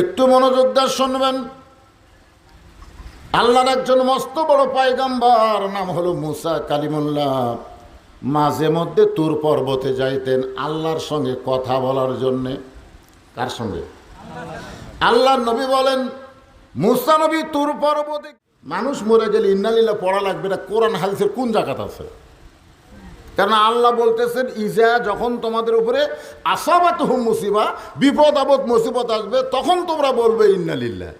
একটু মনোযোগ দিয়ে শুনবেন। আল্লাহর একজন মস্ত বড় পায়গাম্বার, নাম হলো মুসা কালিমুল্লাহ। মাঝে মধ্যে তুর পর্বতে যাইতেন আল্লাহর সঙ্গে কথা বলার জন্যে। কার সঙ্গে? আল্লাহর নবী বলেন, মুসা নবী তুর পর্বতে মানুষ মরে গেলে ইন্নালিল্লা পড়া লাগবে না, কোরআন, হাদিসের কোন জায়গাত আছে? কারণ আল্লাহ বলতেছেন, ইজা যখন তোমাদের উপরে আসাবাত হুম মুসিবা, বিপদ, আপদ, মুসিবত আসবে, তখন তোমরা বলবে, ইন্নালিল্লাহ।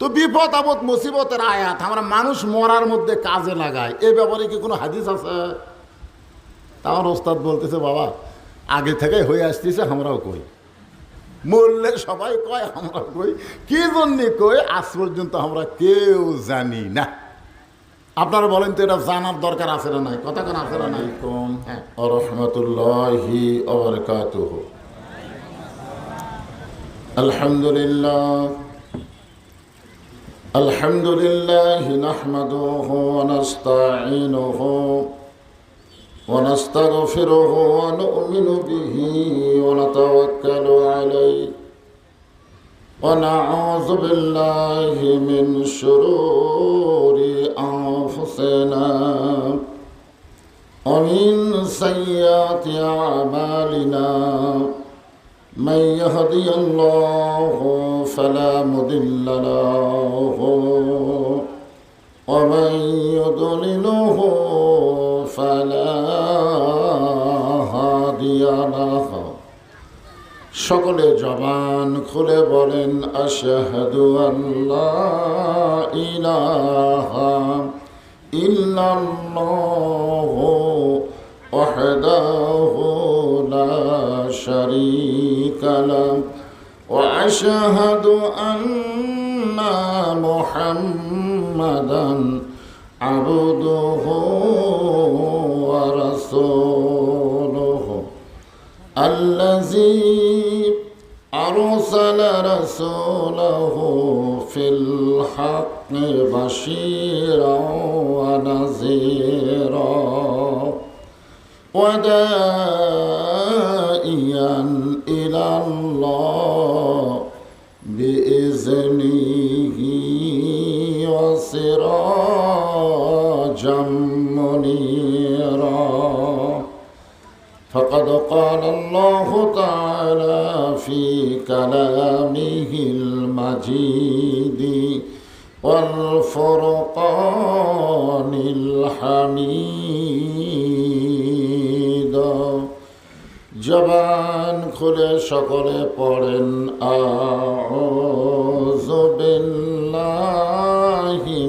তো বিপদ, আপদ, মুসিবতের আয়াত আমরা মানুষ মরার মধ্যে কাজে লাগাই। এ ব্যাপারে কি কোনো হাদিস আছে? তা আমার ওস্তাদ বলতেছে, বাবা, আগে থেকে হয়ে আসতেছে, আমরাও কই। মরলে সবাই কয় আমরা কই। কি জন্য কই আজ পর্যন্ত আমরা কেউ জানি না। আপনারা বলেন তো এটা জানার দরকার আছে না নাই কথা কোন আছে না নাই কম হ্যাঁ রহমতুল্লাহি অবরকাতুহ আলহামদুলিল্লাহ الحمد لله نحمده ونستعينه ونستغفره ونؤمن به ونتوكل عليه ونعوذ بالله من شرور أنفسنا ومن سيئات أعمالنا من يهدي الله فلا مضل له ومن يضلله فلا هادي له সকলে জবান খুলে বলেন আশহাদু আল্লাহ ইলাহা إلا الله وحده لا شريك له. وأشهد أن محمدا عبده ورسوله. الذي أرسل رسوله في الحق بشيرا ونذيرا ودائيا إلى الله بإذنه وسراجا منيرا. فقد قال الله تعالى في كلامه المجيد والفرقان الحميد জবান খুলে সকলে পড়েন আউযু বিল্লাহি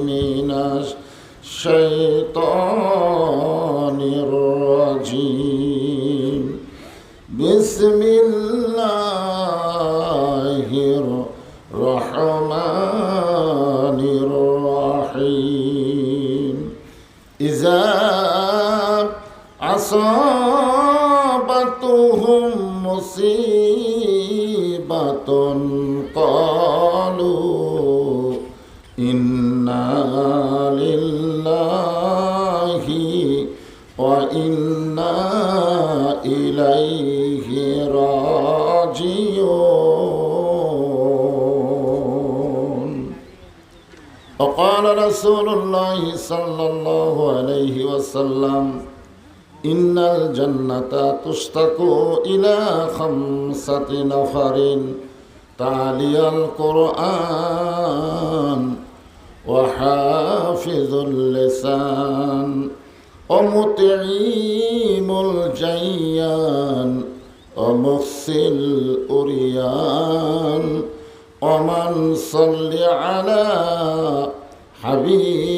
মিনাশ শাইতানির রাজিম বিসমিল্লাহির أصابتهم مصيبة قالوا إنا لله وإنا إليه راجعون. وقال رسول الله صلى الله عليه وسلم ইন্নাল জান্নাতা তুস্তাকু ইলা খামসাতি নাফারিন তালিয়াল কোরআন ওয়াহাফিজুল লিসান অমুতিমুল জাইয়ান অমুসিল উরিয়ান অমান সাল্লি আলা হাবিব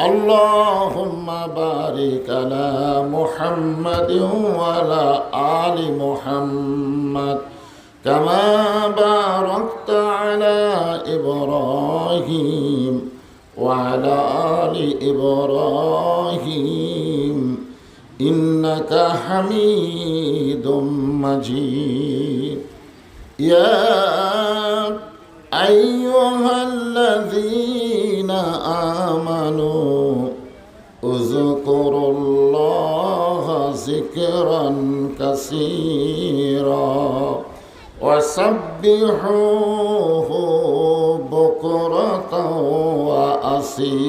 اللهم بارك على محمد وعلى آل محمد كما باركت على إبراهيم وعلى آل إبراهيم إنك حميد مجيد. يا أيها الذين آمنوا اذكروا الله ذكرا كثيرا وسبحوه بكرة وأصيلا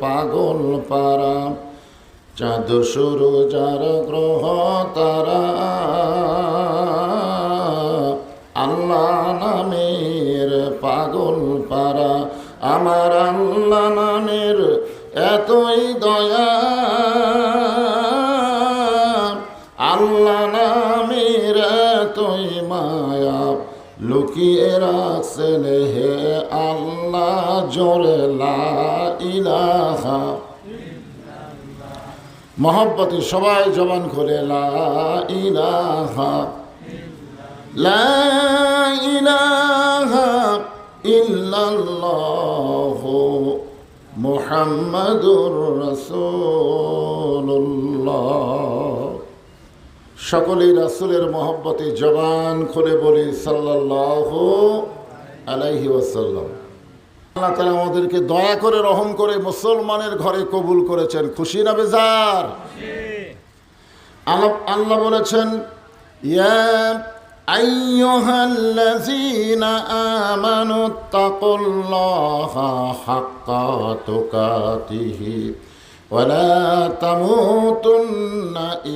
পাগল পারা চাঁদ সূর্যার গ্রহ তারা। আল্লাহ নামের পাগল পারা, আমার আল্লাহ নামের এতই দয়া। আল্লাহ নামের এতই মায়া, লুকিয়ে রাখছেন হে আল্লাহ জোরে লা ইলাহা। মহব্বতে সবাই জবান করে, লা ইলাহা। লা মহব্বতে জবান খুলে বলি, সাল্লাল্লাহু আলাইহি ওয়াসাল্লাম। আল্লাহ তালা আমাদেরকে দয়া করে, রহম করে মুসলমানের ঘরে কবুল করেছেন। খুশি না বেজার? আল্লাহ আল্লাহ বলেছেন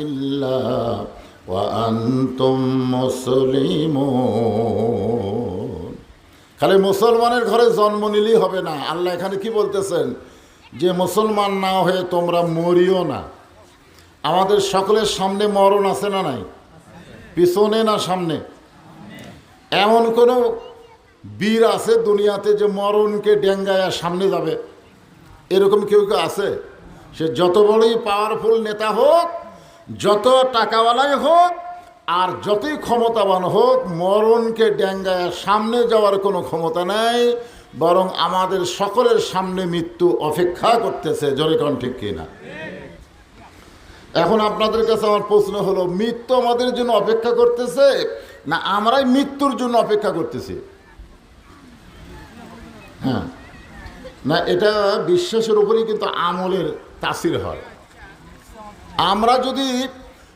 ইল্লা মুসলিমুন। খালি মুসলমানের ঘরে জন্ম নিলেই হবে না। আল্লাহ এখানে কি বলতেছেন? যে মুসলমান না হয়ে তোমরা মরিও না। আমাদের সকলের সামনে মরণ আছে না নাই? পিছনে না সামনে? এমন কোনো বীর আছে দুনিয়াতে যে মরণকে ডেঙ্গায়া সামনে যাবে? এরকম কেউ কেউ আছে? সে যত বড়ই পাওয়ারফুল নেতা হোক, যত টাকাওয়ালাই হোক আর যতই ক্ষমতাবান হোক, মরণকে ড্যাঙ্গায় সামনে যাওয়ার কোনো ক্ষমতা নাই, বরং আমাদের সকলের সামনে মৃত্যু অপেক্ষা করতেছে। জরিকন ঠিক কিনা? এখন আপনাদের কাছে আমার প্রশ্ন হলো, মৃত্যু আমাদের জন্য অপেক্ষা করতেছে, না আমরাই মৃত্যুর জন্য অপেক্ষা করতেছি? হ্যাঁ। না, এটা বিশ্বাসের উপরেই কিন্তু আমলের তাসির হয়। আমরা যদি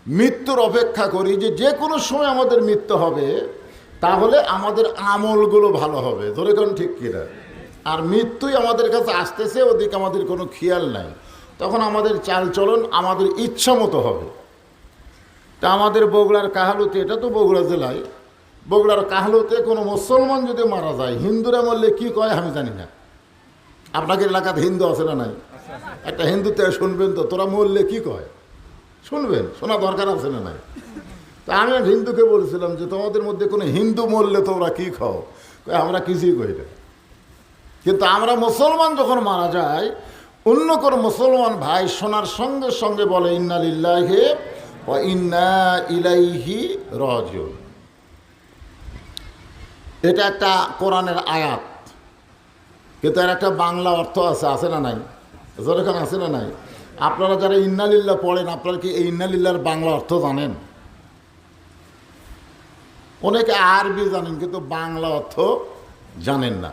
মৃত্যুর অপেক্ষা করি যে যে কোনো সময় আমাদের মৃত্যু হবে তাহলে আমাদের আমলগুলো ভালো হবে। ধরে কোন ঠিক কিনা? আর মৃত্যুই আমাদের কাছে আসতেছে ওদিকে আমাদের কোনো খেয়াল নাই। তখন আমাদের চালচলন আমাদের ইচ্ছা মতো হবে। তা আমাদের বগুড়ার কাহালুতে এটা তো বগুড়া জেলায় বগুড়ার কাহালুতে কোনো মুসলমান যদি মারা যায় হিন্দুরা মরলে কি কয় আমি জানি না। আপনাদের এলাকাতে হিন্দু আছে না নাই? একটা হিন্দুতে শুনবেন তো তোরা মরলে কি কয়? শুনবেন? শোনা দরকার আছে না নাই? তা আমি এক হিন্দুকে বলছিলাম যে, তোমাদের মধ্যে কোনো হিন্দু মরলে তোমরা কি খাও? আমরা কিছুই কই না। কিন্তু আমরা মুসলমান যখন মারা যায় অন্য কোনো মুসলমান ভাই শোনার সঙ্গে সঙ্গে বলে, ইন্না লিল্লাহে ইন্না ইলাইহি রাজিউন। এটা একটা কোরআনের আয়াত। কিন্তু এর একটা বাংলা অর্থ আছে আছে না নাই? যেরকম আছে না নাই? আপনারা যারা ইন্নালিল্লাহ পড়েন, আপনারা কি এই ইন্নালিল্লার বাংলা অর্থ জানেন? অনেকে আরবি জানেন, কিন্তু বাংলা অর্থ জানেন না।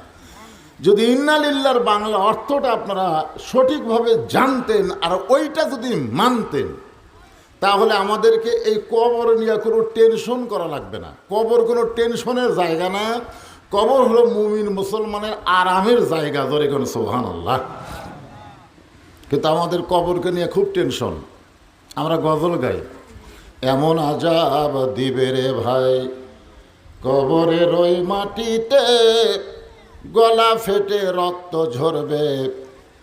যদি ইন্নালিল্লার বাংলা অর্থটা আপনারা সঠিকভাবে জানতেন আর ওইটা যদি মানতেন, তাহলে আমাদেরকে এই কবর নিয়ে কোনো টেনশন করা লাগবে না। কবর কোনো টেনশনের জায়গা না। কবর হলো মুমিন মুসলমানের আরামের জায়গা ধরে কোনো সোহান আল্লাহ কিন্তু আমাদের কবরকে নিয়ে খুব টেনশন। আমরা গজল গাই। এমন আজাব দিবে রে ভাই। কবরের ওই মাটিতে গলা ফেটে রক্ত ঝরবে।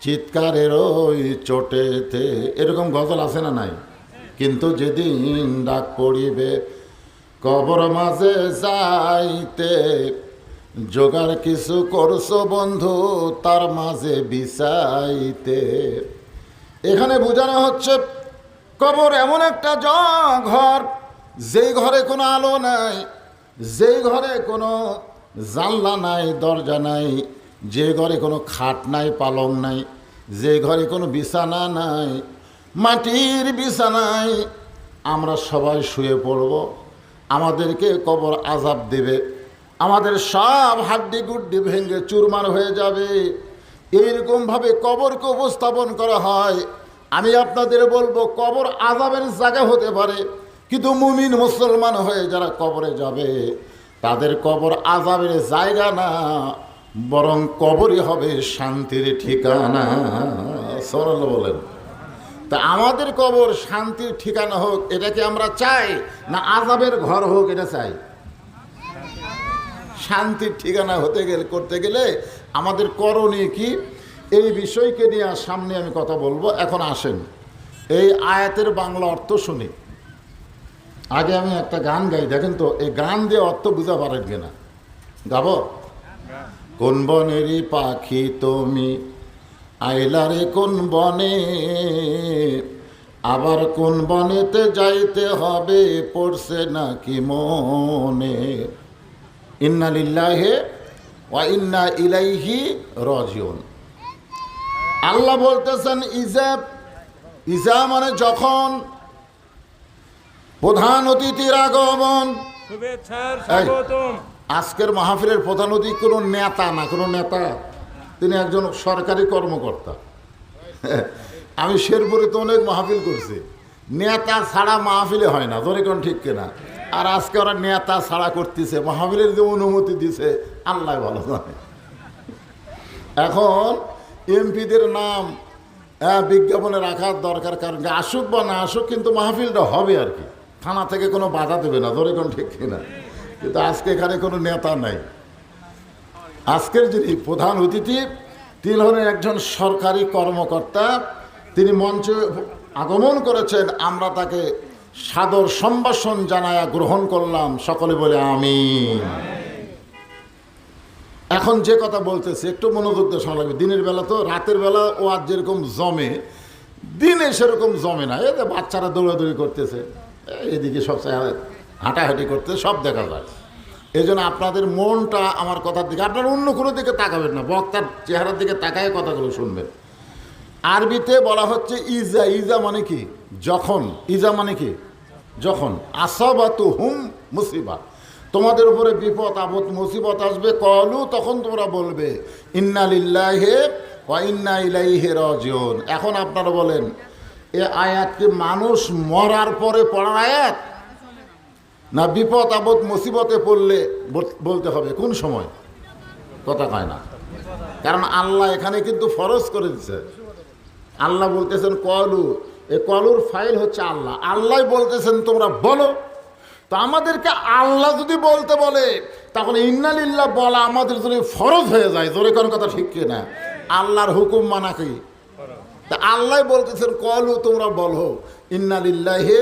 চিৎকারের ওই চোটেতে। এরকম গজল আছে না নাই? কিন্তু যেদিন ডাক পড়িবে, কবর মাঝে যাইতে জোগাড় কিছু করছ বন্ধু, তার মাঝে বিছাইতে। এখানে বোঝানো হচ্ছে, কবর এমন একটা জ ঘর যেই ঘরে কোনো আলো নাই, যেই ঘরে কোনো জানলা নাই, দরজা নাই, যে ঘরে কোনো খাট নাই, পালং নাই, যে ঘরে কোনো বিছানা নাই, মাটির বিছানায় আমরা সবাই শুয়ে পড়ব। আমাদেরকে কবর আজাব দেবে। আমাদের সব হাড্ডি গুড্ডি ভেঙে চুরমার হয়ে যাবে। এইরকমভাবে কবরকে উপস্থাপন করা হয়। আমি আপনাদের বলব, কবর আজাবের জায়গা হতে পারে, কিন্তু মুমিন মুসলমান হয়ে যারা কবরে যাবে, তাদের কবর আজাবের জায়গা না, বরং কবরই হবে শান্তির ঠিকানা। সরল বলেন। তা আমাদের কবর শান্তির ঠিকানা হোক, এটাকে আমরা চাই, না আজাবের ঘর হোক, এটা চাই? শান্তির ঠিকানা হতে গেলে, করতে গেলে আমাদের করণীয় কি? এই বিষয়কে নিয়ে সামনে আমি কথা বলব। এখন আসেন। এই আয়াতের বাংলা অর্থ শুনি। আগে আমি একটা গান গাই। দেখেন তো, এই গান দিয়ে অর্থ বুঝা পারেন কিনা? গাব। কোন বনেরই পাখি তুমি? আইলারে কোন বনে? আবার কোন বনেতে যাইতে হবে? পড়ছে নাকি মনে? ইন্না লিল্লাহে ওয়া ইন্না ইলাইহি রাজিউন। আল্লাহ বলতেছেন ইজাব ইজা মানে যখন প্রধান অতিথির আগমন। আজকের মাহফিলের প্রধান অতিথি কোনো নেতা না কোনো নেতা। তিনি একজন সরকারি কর্মকর্তা। আমি শেরপুরে তো অনেক মাহফিল করছি। নেতা ছাড়া মাহফিলে হয় না ধরে কোন ঠিক কিনা? আর আজকে ওরা নেতা ছাড়া করতেছে মাহফিলের যে অনুমতি দিছে, আল্লাহ ভালো জানে। এখন এমপিদের নাম বিজ্ঞাপনে রাখার দরকার, কারণ আসুক বা না আসুক, কিন্তু মাহফিলটা হবে আর কি। থানা থেকে কোনো বাধা দেবে না ধরে কোন ঠিক কিনা। কিন্তু আজকে এখানে কোনো নেতা নাই। আজকের যিনি প্রধান অতিথি, তিনি হলেন একজন সরকারি কর্মকর্তা। তিনি মঞ্চে আগমন করেছেন, আমরা তাকে সাদর সম্ভাষণ জানায়া গ্রহণ করলাম। সকলে বলে আমি এখন যে কথা বলতেছে, একটু মনোযোগ দিয়ে শোনা লাগবে। দিনের বেলা তো, রাতের বেলা ও আজ যেরকম জমে, দিনে সেরকম জমে না। এতে বাচ্চারা দৌড়াদৌড়ি করতেছে এদিকে সব হাঁটাহাঁটি করতে, সব দেখা যায়। এই জন্য আপনাদের মনটা আমার কথার দিকে, আপনারা অন্য কোনো দিকে তাকাবেন না। বক্তার চেহারার দিকে তাকায় কথাগুলো শুনবেন। আরবিতে বলা হচ্ছে ইজা ইজা মানে কি? যখন। ইজা মানে কি? যখন। আসাবাতু হুম মুসিবা। তোমাদের উপরে বিপদ, আপদ, মুসিবত আসবে, কলু, তখন তোমরা বলবে ইন্না লিল্লাহে ওয়া ইন্না ইলাইহি রাজিউন। এখন আপনারা বলেন, এ আয়াত কি মানুষ মরার পরে পড়ার আয়াত? না বিপদ, আপদ, মুসিবতে পড়লে বলতে হবে? কোন সময়? কথা কয় না। কারণ আল্লাহ এখানে কিন্তু ফরজ করে দিচ্ছে আল্লাহ বলতেছেন কলু। এ কলুর ফাইল হচ্ছে আল্লাহ। আল্লাহ বলতেছেন, তোমরা বলো। তো আমাদেরকে আল্লাহ যদি বলতে বলে তাহলে ইন্নালিল্লাহ বলা আমাদের যদি ফরজ হয়ে যায়। জোরে কোন কথা ঠিক কিনা আল্লাহর হুকুম মানা কি? তা আল্লাহ বলতেছেন, কলু, তোমরা বলো। ইন্নালিল্লাহে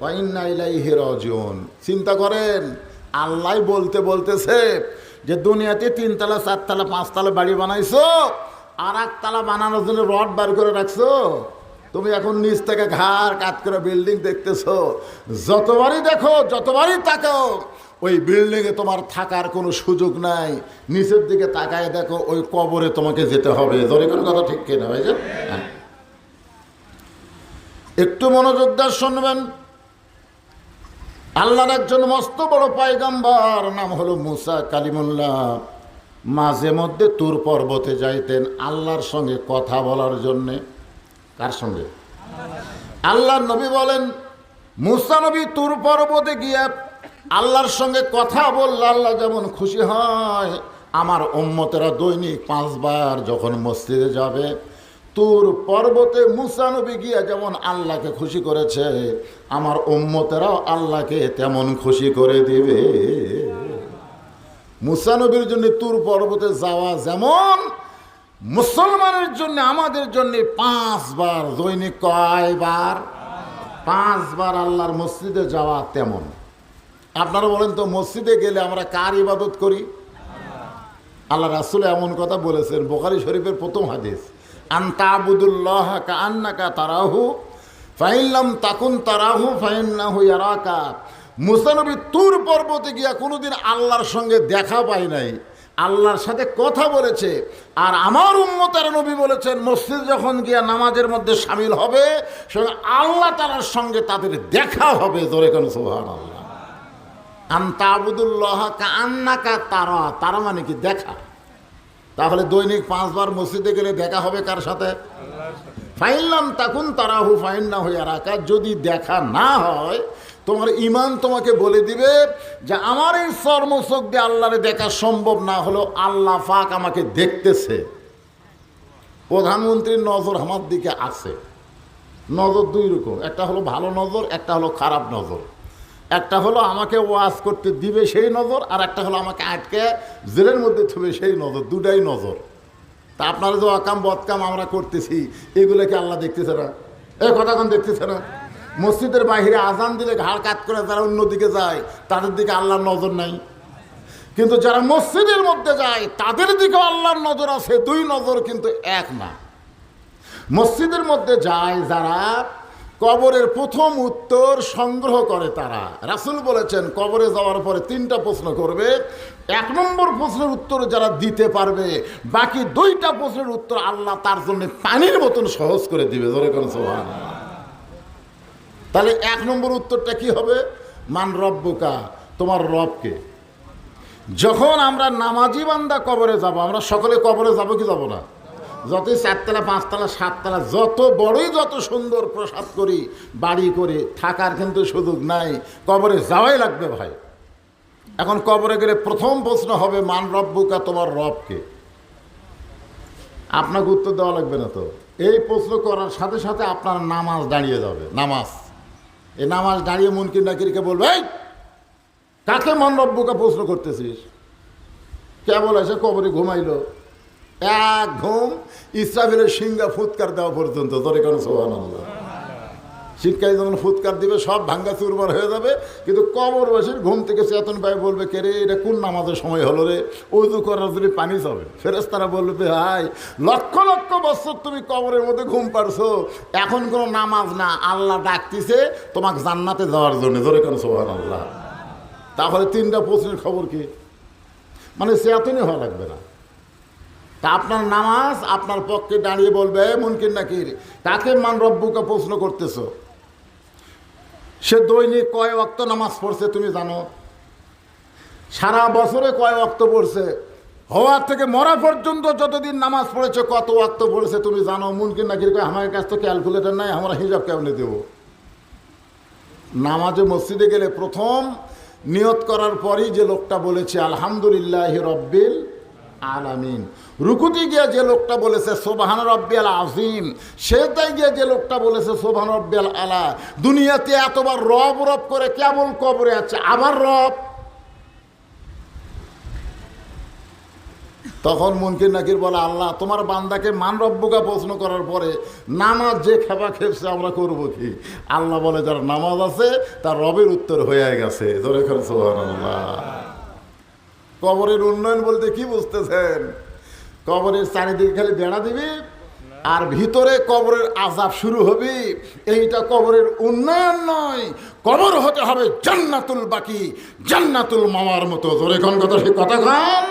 বা ইন্না ইলাইহি রাজিউন। চিন্তা করেন, আল্লাহ বলতে বলতেছে যে, দুনিয়াতে তিনতলা, চারতলা, পাঁচতলা বাড়ি বানাইছো আর একতলা বানানোর জন্য রড বার করে রাখছো? তুমি এখন নিচ থেকে ঘাড় কাত করে বিল্ডিং দেখতেছো। যতবারই দেখো, যতবারই তাকাও, ওই বিল্ডিংয়ে তোমার থাকার কোনো সুযোগ নাই। নিচের দিকে তাকায় দেখো, ওই কবরে তোমাকে যেতে হবে। ধরে কোনো কথা ঠিক কিনা ভাই হ্যাঁ। একটু মনোযোগ দিয়ে শুনবেন। আল্লাহর একজন মস্ত বড় পায়গাম্বার, নাম হলো মুসা কালিমুল্লাহ। মাঝে মধ্যে তুর পর্বতে যাইতেন আল্লাহর সঙ্গে কথা বলার জন্যে। কার সঙ্গে? আল্লাহর নবী বলেন, মুসা নবী তুর পর্বতে গিয়ে আল্লাহর সঙ্গে কথা বললে আল্লাহ যেমন খুশি হয়। আমার উম্মতেরা দৈনিক পাঁচবার যখন মসজিদে যাবে, তুর পর্বতে মুসানবী গিয়া যেমন আল্লাহকে খুশি করেছে, আমার উম্মতেরাও আল্লাহকে তেমন খুশি করে দিবে। মুসানবীর জন্য তুর পর্বতে যাওয়া যেমন, মুসলমানের জন্য আমাদের জন্য পাঁচবার দৈনিক কয়বার? পাঁচবার আল্লাহর মসজিদে যাওয়া তেমন। আপনারা বলেন তো, মসজিদে গেলে আমরা কার ইবাদত করি? আল্লাহ রাসুল এমন কথা বলেছেন, বোখারি শরীফের প্রথম হাদিস। আন্তাবুদুল্লাহ কা তারাহু ফাইল্লাম তাকুন তারাহু, ফাইন্নাহু ইয়ারাকা মুসানবী তুর পর্বতে গিয়া কোনোদিন আল্লাহর সঙ্গে দেখা পায় নাই। আল্লাহর সাথে কথা বলেছে। আর আমার উম্মতার নবী বলেছেন মসজিদ যখন গিয়া নামাজের মধ্যে সামিল হবে সঙ্গে আল্লাহ তালার সঙ্গে তাদের দেখা হবে। ধরে কেন সোহান আল্লাহ আন্তাবুদুল্লাহ কান্নাকা তারা তারা মানে কি দেখা? তাহলে দৈনিক পাঁচবার মসজিদে গেলে দেখা হবে কার সাথে? ফাইনলাম তখন তারাহু ফাইন না হইয়া রাখা যদি দেখা না হয় তোমার ইমান তোমাকে বলে দিবে যে আমার এই চর্মচোখ দিয়ে আল্লাহরে দেখা সম্ভব না হলো আল্লাহ ফাক আমাকে দেখতেছে। প্রধানমন্ত্রীর নজর আমার দিকে আছে। নজর দুই রকম। একটা হলো ভালো নজর, একটা হলো খারাপ নজর। একটা হলো আমাকে ওয়াজ করতে দিবে সেই নজর, আর একটা হলো আমাকে আটকে জেলের মধ্যে থবে সেই নজর, দুটাই নজর। তা আপনারা যে অকাম বদকাম আমরা করতেছি এগুলোকে আল্লাহ দেখতেছে না? এই কথাক্ষণ দেখতেছে না? মসজিদের বাহিরে আজান দিলে ঘাড় কাত করে যারা অন্যদিকে যায়, তাদের দিকে আল্লাহর নজর নাই। কিন্তু যারা মসজিদের মধ্যে যায়, তাদের দিকে আল্লাহর নজর আছে, দুই নজর কিন্তু এক না। মসজিদের মধ্যে যায় যারা কবরের প্রথম উত্তর সংগ্রহ করে তারা। রাসুল বলেছেন, কবরে যাওয়ার পরে তিনটা প্রশ্ন করবে। এক নম্বর প্রশ্নের উত্তর যারা দিতে পারবে, বাকি দুইটা প্রশ্নের উত্তর আল্লাহ তার জন্য পানির মতন সহজ করে দিবে। ধরে কোন সোহান তাহলে এক নম্বর উত্তরটা কি হবে? মান রব্বুকা, তোমার রবকে। যখন আমরা নামাজি বান্দা কবরে যাব, আমরা সকলে কবরে যাব কি যাব না? যতই চারতলা, পাঁচতলা, সাততলা, যত বড়ই যত সুন্দর প্রসাদ করি, বাড়ি করে থাকার কিন্তু সুযোগ নাই, কবরে যাওয়াই লাগবে ভাই। এখন কবরে গেলে প্রথম প্রশ্ন হবে, মান রব্বুকা, তোমার রবকে। আপনাকে উত্তর দেওয়া লাগবে না তো। এই প্রশ্ন করার সাথে সাথে আপনার নামাজ দাঁড়িয়ে যাবে, নামাজ। এই নামাজ দাঁড়িয়ে মুনকির নাকিরকে বলবে, এই, কাকে মন রব্বুকা প্রশ্ন করতেছিস? কেবল এসে কবরে ঘুমাইল। এক ঘুম ইসরাফিলের সিঙ্গা ফুৎকার দেওয়া পর্যন্ত তোর কেন সোহান শীতকালে যখন ফুৎকার দিবে, সব ভাঙ্গা চুরবার হয়ে যাবে। কিন্তু কবরবাসীর ঘুম থেকে চেতন পায়, বলবে, কে রে, এটা কোন নামাজের সময় হলো রে? উজু করার জন্য পানি যাবে ফেরেস্তারা বলবে হাই লক্ষ লক্ষ বছর তুমি কবরের মধ্যে ঘুম পারছ এখন কোনো নামাজ না। আল্লাহ ডাকতিছে তোমাকে জান্নাতে যাওয়ার জন্য। ধরে কেন সোহান আল্লাহ তাহলে তিনটা প্রশ্নের খবর কি? মানে চেতনই হওয়া লাগবে না। তা আপনার নামাজ আপনার পক্ষে দাঁড়িয়ে বলবে মুনকির নাকির, কাকে মান রব্বুকে প্রশ্ন করতেছ? সে দৈনিক কয় অক্ত নামাজ পড়ছে তুমি জানো? সারা বছরে কয় অক্ত পড়ছে? হওয়ার থেকে মরা পর্যন্ত যতদিন নামাজ পড়েছে, কত অক্ত পড়েছে তুমি জানো? মুনকির নাকির কয় আমার কাছে তো ক্যালকুলেটর নাই, আমরা হিসাব কেমনে দেব? নামাজে মসজিদে গেলে প্রথম নিয়ত করার পরই যে লোকটা বলেছে, আলহামদুলিল্লাহ রব্বিল আলামিন। রুকুতি গিয়ে যে লোকটা বলেছে, সোবাহান রব্বিয়াল আজিম সেটাই গিয়ে যে লোকটা বলেছে, সোবাহান রব্বিয়াল আলা দুনিয়াতে এতবার রব রব করে কেবল কবরে আছে? আবার রব। তখন মুনকির নাকির বলে, আল্লাহ, তোমার বান্দাকে মান রব্বুকা প্রশ্ন করার পরে নামাজ যে খেপা খেপছে আমরা করব কি? আল্লাহ বলে, যার নামাজ আছে, তার রবের উত্তর হয়ে গেছে। ধরে খেল সোহান আল্লাহ কবরের উন্নয়ন বলতে কি বুঝতেছেন? কবরের চারিদিকে খালি বেড়া দিবি, আর ভিতরে কবরের আজাব শুরু হবে। এইটা কবরের উন্নয়ন নয়, কবর হতে হবে জান্নাতুল বাকি, জান্নাতুল মামার মতো। জোরে কোন কথা, সে কথা খান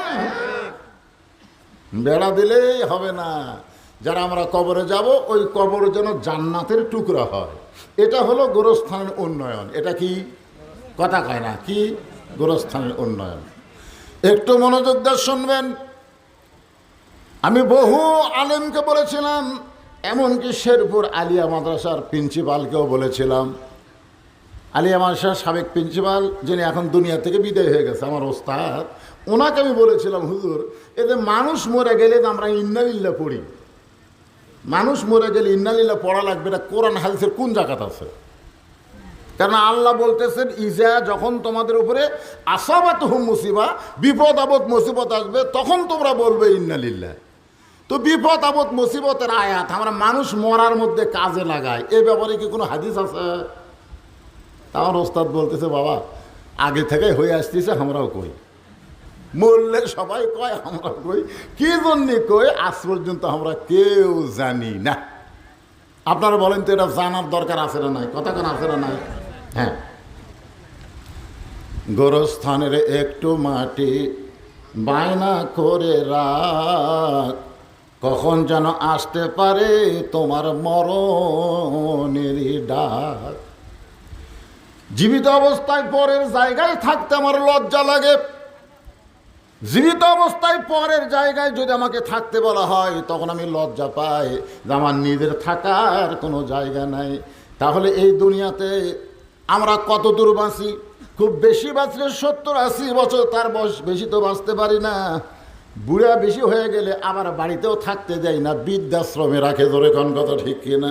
বেড়া দিলেই হবে না। যারা আমরা কবরে যাব, ওই কবর যেন জান্নাতের টুকরা হয়। এটা হলো গোরস্থানের উন্নয়ন। এটা কি? কথা কয় না, কি? গোরস্থানের উন্নয়ন। একটু মনোযোগ দিয়ে শুনবেন। আমি বহু আলেমকে বলেছিলাম, এমনকি শেরপুর আলিয়া মাদ্রাসার প্রিন্সিপালকেও বলেছিলাম। আলিয়া মাদ্রাসার সাবেক প্রিন্সিপাল, যিনি এখন দুনিয়া থেকে বিদায় হয়ে গেছে, আমার ওস্তাদ, ওনাকে আমি বলেছিলাম, হুজুর, এতে মানুষ মরে গেলে আমরা ইন্না ইল্লা পড়ি। মানুষ মরে গেলে ইন্নালিল্লা পড়া লাগবে না, কোরআন, হাদিসের কোন জায়গাত আছে? কারণ আল্লাহ বলতেছেন, ইজা যখন তোমাদের উপরে আসাবাত হুম মুসিবা, বিপদ, আপদ, মুসিবত আসবে, তখন তোমরা বলবে ইন্নালিল্লাহ। তো বিপদ, আপদ, মুসিবতের আয়াত আমরা মানুষ মরার মধ্যে কাজে লাগাই। এ ব্যাপারে কি কোনো হাদিস আছে? আমার ওস্তাদ বলতেছে, বাবা, আগে থেকে হয়ে আসতেছে, আমরাও কই। মরলে সবাই কয় আমরা কই। কি জন্য কই? আজ পর্যন্ত আমরা কেউ জানি না। আপনারা বলেন তো, এটা জানার দরকার আছে না নাই? কথা কেন, আছে না নাই? হ্যাঁ। গোরস্থানের একটু মাটি বায়না করে রাখ কখন যেন আসতে পারে তোমার মরণেরই ডাক। জীবিত অবস্থায় পরের জায়গায় থাকতে আমার লজ্জা লাগে। জীবিত অবস্থায় পরের জায়গায় যদি আমাকে থাকতে বলা হয়, তখন আমি লজ্জা পাই যে আমার নিজের থাকার কোনো জায়গা নাই। তাহলে এই দুনিয়াতে আমরা কত দূর বাঁচি? খুব বেশি বাঁচলে সত্তর আশি বছর তার বয়স বেশি তো বাঁচতে পারি না। বুড়া বেশি হয়ে গেলে আবার বাড়িতেও থাকতে দেয় না, বৃদ্ধাশ্রমে রাখে ধরে, কোন কথা ঠিক কিনা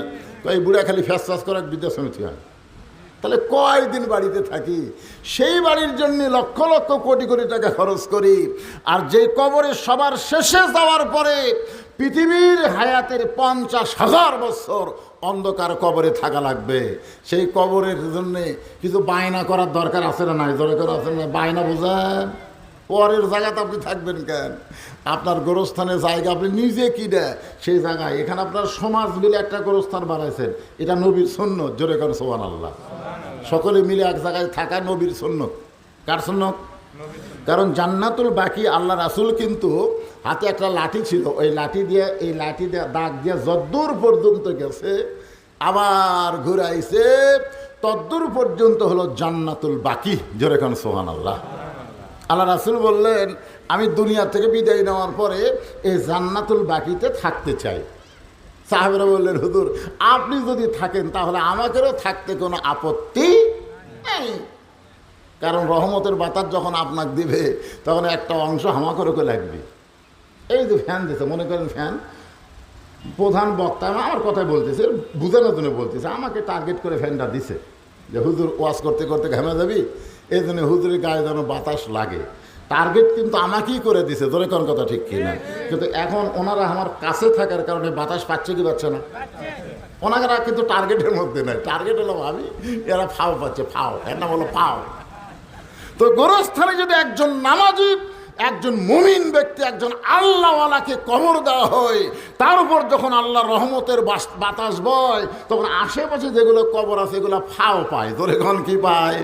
এই বুড়া খালি ফ্যাস করে বৃদ্ধাশ্রমে ঠিক হয় তাহলে কয়দিন বাড়িতে থাকি? সেই বাড়ির জন্য লক্ষ লক্ষ কোটি কোটি টাকা খরচ করি, আর যে কবরে সবার শেষে যাওয়ার পরে পৃথিবীর হায়াতের পঞ্চাশ হাজার বছর অন্ধকার কবরে থাকা লাগবে। সেই কবরের জন্যে কিছু বায়না করার দরকার আছে না নাই? দরকার আছে না বায়না বোঝান? পরের জায়গাতে আপনি থাকবেন কেন? আপনার গোরস্থানের জায়গা আপনি নিজে কিনে সেই জায়গায়। এখানে আপনার সমাজ মিলে একটা গোরস্থান বানাইছেন। এটা নবীর সৈন্য জোরে করে সোহান আল্লাহ সকলে মিলে এক জায়গায় থাকা নবীর সন্ন্যত কার সন্ন্যত কারণ জান্নাতুল বাকি আল্লাহ রাসুল কিন্তু হাতে একটা লাঠি ছিল। ওই লাঠি দিয়ে, এই লাঠি দিয়ে, দাগ দিয়ে যদ্দূর পর্যন্ত গেছে, আবার ঘুরাইছে, তদ্দূর পর্যন্ত হলো জান্নাতুল বাকি। খান সোহান আল্লাহ আল্লাহ রাসুল বললেন, আমি দুনিয়া থেকে বিদায় নেওয়ার পরে এই জান্নাতুল বাকিতে থাকতে চাই। সাহেবরা বললেন, হুজুর, আপনি যদি থাকেন তাহলে আমাকেও থাকতে কোনো আপত্তি নেই। কারণ রহমতের বাতাস যখন আপনাকে দিবে, তখন একটা অংশ হামাকরকে লাগবে। এই যে ফ্যান দিছে, মনে করেন ফ্যান? প্রধান বক্তা আমার কথাই বলতেছে বুঝানোর জন্য বলতেছে, আমাকে টার্গেট করে ফ্যানটা দিছে। যে হুজুর ওয়াশ করতে করতে ঘামে যাবি? এই জন্য হুজুরের গায়ে যেন বাতাস লাগে। টার্গেট কিন্তু আমাকেই করে দিছে, ধরে কোন কথা ঠিক কিনা? কিন্তু এখন ওনারা আমার কাছে থাকার কারণে বাতাস পাচ্ছে কি পাচ্ছে না? ওনারা কিন্তু টার্গেটের মধ্যে নাই। টার্গেট হলো ভাবি এরা ফাও পাচ্ছে, ফাও। এর নাম হলো ফাও। তো গোরস্থানে যদি একজন নামাজি, একজন মুমিন ব্যক্তি, একজন আল্লাহওয়ালাকে কবর দেওয়া হয়, তার উপর যখন আল্লাহ রহমতের বাতাস বয়, তখন আশেপাশে যেগুলো কবর আছে, এগুলো ফাও পায়। ধরে কি পায়?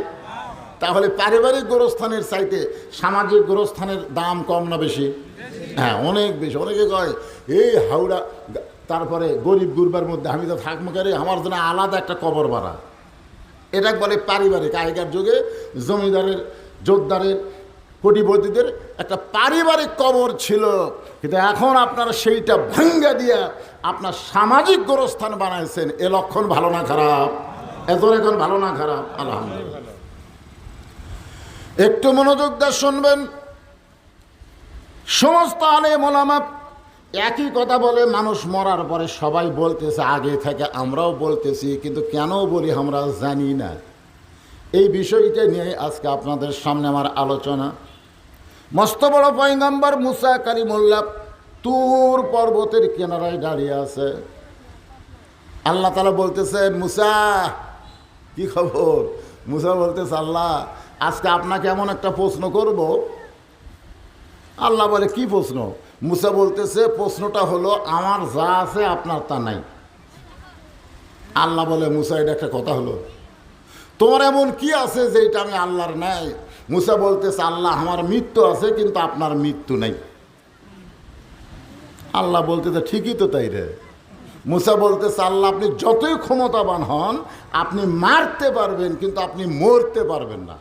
তাহলে পারিবারিক গোরস্থানের চাইতে সামাজিক গোরস্থানের দাম কম না বেশি? হ্যাঁ অনেক বেশি। অনেকে কয়, এই হাওড়া, তারপরে গরিব গুরবার মধ্যে আমি তো থাকব কারে আমার জন্য আলাদা একটা কবর বাড়া এটা বলে পারিবারিক। আগেকার যুগে জমিদারের, জোরদারের, কোটিপতিদের একটা পারিবারিক কবর ছিল। কিন্তু এখন আপনারা সেইটা ভাঙ্গা দিয়া আপনার সামাজিক গোরস্থান বানাইছেন। এ লক্ষণ ভালো না খারাপ? এত এখন ভালো না খারাপ? আলহামদুলিল্লাহ। একটু মনোযোগ দিয়ে শুনবেন। সমস্ত আলে মোলামা একই কথা বলে, মানুষ মরার পরে সবাই বলতেছে, আগে থেকে আমরাও বলতেছি, কিন্তু কেন বলি আমরা জানি না। এই বিষয়টা নিয়ে আজকে আপনাদের সামনে আমার আলোচনা। মস্ত বড় পয়গম্বর মুসা কালিমুল্লাহ তুর পর্বতের কিনারায় দাঁড়িয়ে আছে। আল্লাহ তালা বলতেছে, মুসা, কি খবর? মুসা বলতেছে, আল্লাহ আজকে আপনাকে এমন একটা প্রশ্ন করব। আল্লাহ বলে, কি প্রশ্ন? মুসা বলতেছে, প্রশ্নটা হলো, আমার যা আছে আপনার তা নাই। আল্লাহ বলে, মুসা, এটা একটা কথা হলো। তোমার এমন কি আছে যে এটা আমি আল্লাহর নাই? মুসা বলতেছে, আল্লাহ, আমার মৃত্যু আছে, কিন্তু আপনার মৃত্যু নেই। আল্লাহ বলতেছে, ঠিকই তো তাই রে। মুসা বলতেছে, আল্লাহ, আপনি যতই ক্ষমতাবান হন, আপনি মারতে পারবেন, কিন্তু আপনি মরতে পারবেন না।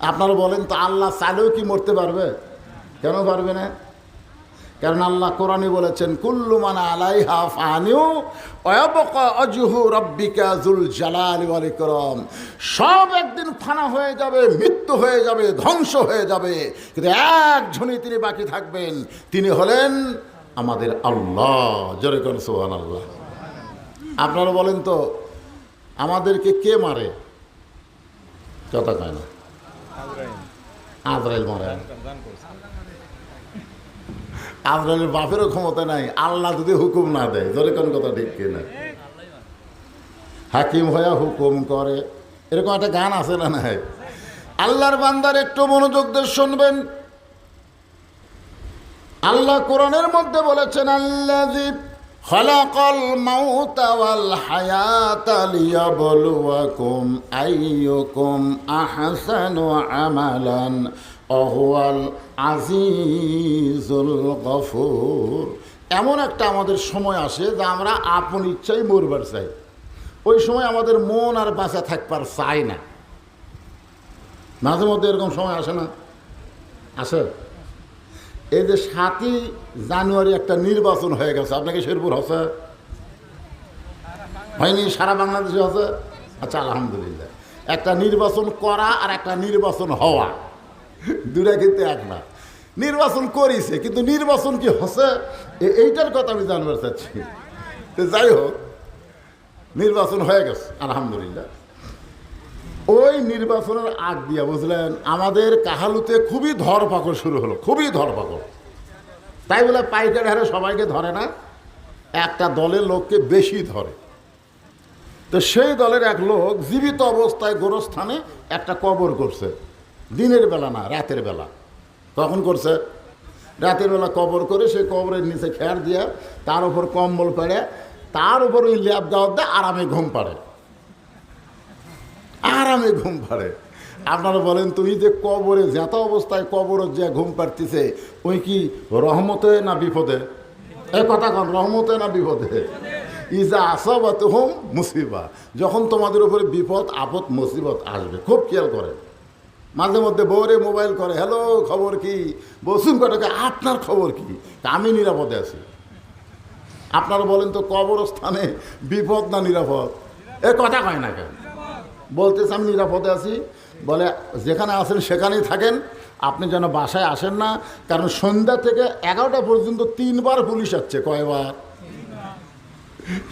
আপনারা বলেন তো আল্লাহ চাইলেও কি মরতে পারবে? কেন পারবে না? কারণ আল্লাহ কোরআনে বলেছেন, কুল্লু মানা আলাইহা ফানিউ অজুহু রব্বিকা জুল জালালি ওয়াল ইকরাম। সব একদিন ফানা হয়ে যাবে, মৃত্যু হয়ে যাবে, ধ্বংস হয়ে যাবে। কিন্তু এক ঝুনি তিনি বাকি থাকবেন। তিনি হলেন আমাদের আল্লাহ। জোরে সোহান আল্লাহ আপনারা বলেন তো, আমাদেরকে কে মারে? কথা কয় না। আজরাইলের বাপেরও ক্ষমতা নাই। আল্লাহ যদি হুকুম না দেয়, জোরে কোন কথা ঠিক কিনা? হাকিম হইয়া হুকুম করে। এরকম একটা গান আছে না নাই? আল্লাহর বান্দার একটু মনোযোগ দিয়ে শুনবেন। আল্লাহ কোরআনের মধ্যে বলেছেন, আল্লাযী খলাকাল মাউতা ওয়াল হায়াতা লিয়াবলুয়াকুম আইয়ুকুম আহসানু আমালান, অহুয়াল আজিজুল গফুর। এমন একটা আমাদের সময় আসে যে আমরা আপন ইচ্ছাই মরবার চাই। ওই সময় আমাদের মন আর বাঁচা থাকবার চায় না। মাঝে মধ্যে এরকম সময় আসে না? আসে? এই যে সাতই জানুয়ারি একটা নির্বাচন হয়ে গেছে আপনাকে শেরপুর হচ্ছে? হয়নি, সারা বাংলাদেশে হচ্ছে? আচ্ছা আলহামদুলিল্লাহ। একটা নির্বাচন করা আর একটা নির্বাচন হওয়া দুটা কিন্তু এক না। নির্বাচন করিছে, কিন্তু নির্বাচন কি হসে এইটার কথা আমি জানবার চাচ্ছি। যাই হোক, নির্বাচন হয়ে গেছে, আলহামদুলিল্লাহ। ওই নির্বাচনের আগ দিয়া, বুঝলেন? আমাদের কাহালুতে খুবই ধরপাকড় শুরু হলো, খুবই ধরপাকড়। তাই বলে পাইকারি হারে সবাইকে ধরে না, একটা দলের লোককে বেশি ধরে। তো সেই দলের এক লোক জীবিত অবস্থায় গোরস্থানে একটা কবর করছে, দিনের বেলা না, রাতের বেলা। কখন করছে, রাতের বেলা কবর করে সেই কবরের নিচে খেয়ার দিয়া তার উপর কম্বল পেড়ে, তার উপর ওই ল্যাব দেওয়ার দিয়ে আরামে ঘুম পাড়ে। আরামে ঘুম পাড়ে। আপনারা বলেন, তুমি যে কবরে যেত অবস্থায় কবর যে ঘুম পাড়তেছে, ওই কি রহমতে না বিপদে? এ কথা কন, রহমতে না বিপদে? ইজা আসাবাত হোম মুসিবা। যখন তোমাদের উপরে বিপদ, আপদ, মুসিবত আসবে। খুব খেয়াল করে মাঝে মধ্যে বউরে মোবাইল করে, হ্যালো, খবর কি? বসুন কটাকে, আপনার খবর কি? আমি নিরাপদে আছি। আপনারা বলেন, তো কবরস্থানে বিপদ না নিরাপদ? এ কথা কয় না কেন? বলতেছে, আমি নিরাপদে আছি। বলে, যেখানে আছেন সেখানেই থাকেন। আপনি যেন বাসায় আসেন না। কারণ সন্ধ্যা থেকে এগারোটা পর্যন্ত তিনবার পুলিশ আসছে কয়বার?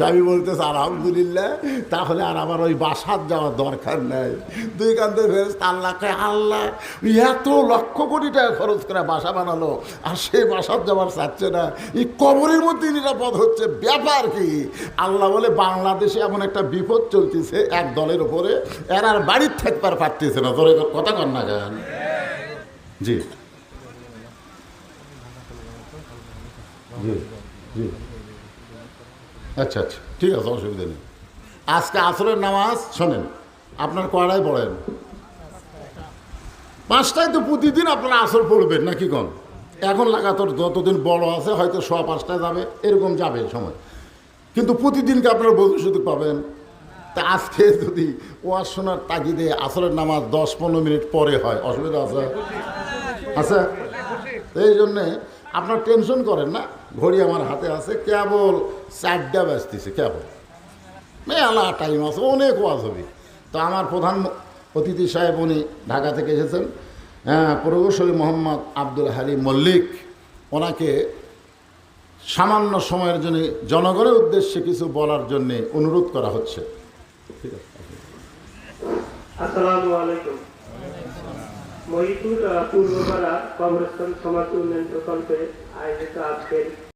আমি বলতেছি, আলহামদুলিল্লাহ। তাহলে আর আমার ওই বাসার যাওয়ার দরকার নেই। দুই কান্তে ফেরেস আল্লাহ আল্লাহ, এত লক্ষ কোটি টাকা খরচ করে বাসা বানালো, আর সেই বাসার যাওয়ার চাচ্ছে না। এই কবরের মধ্যে নিরাপদ হচ্ছে, ব্যাপার কি? আল্লাহ বলে, বাংলাদেশে এমন একটা বিপদ চলতেছে, এক দলের উপরে, এর আর বাড়ির থাকবার পারতেছে না। তোর কথা কর না কেন? জি। জি। জি। আচ্ছা আচ্ছা ঠিক আছে, অসুবিধা নেই। আজকে আসরের নামাজ, শোনেন, আপনার কয়টায় পড়েন? পাঁচটায় তো প্রতিদিন আপনারা আসর পড়বেন, নাকি কোন? এখন লাগাতার যতদিন বড় আছে, হয়তো সোয়া পাঁচটায় যাবে, এরকম যাবে সময়। কিন্তু প্রতিদিনকে আপনারা সুযোগ পাবেন। তা আজকে যদি ওয়াজ শোনার তাগিদে আসরের নামাজ দশ পনেরো মিনিট পরে হয়, অসুবিধা আছে? আচ্ছা এই জন্যে আপনার টেনশন করেন না। ঘড়ি আমার হাতে আছে, কেবল চারটা ব্যস্তিছে কেবল। মেলা টাইম আছে, অনেক ওয়াজ হবে। তো আমার প্রধান অতিথি সাহেব, উনি ঢাকা থেকে এসেছেন। হ্যাঁ প্রকৌশলী মোহাম্মদ আব্দুল হালিম মল্লিক, ওনাকে সামান্য সময়ের জন্য জনগণের উদ্দেশ্যে কিছু বলার জন্যে অনুরোধ করা হচ্ছে। ঠিক আছে আসসালামু আলাইকুম। মহিপুর পূর্ব পূর্বপাড়া কবরস্থান সমাজ উন্নয়ন প্রকল্পে আয়োজিত আজকের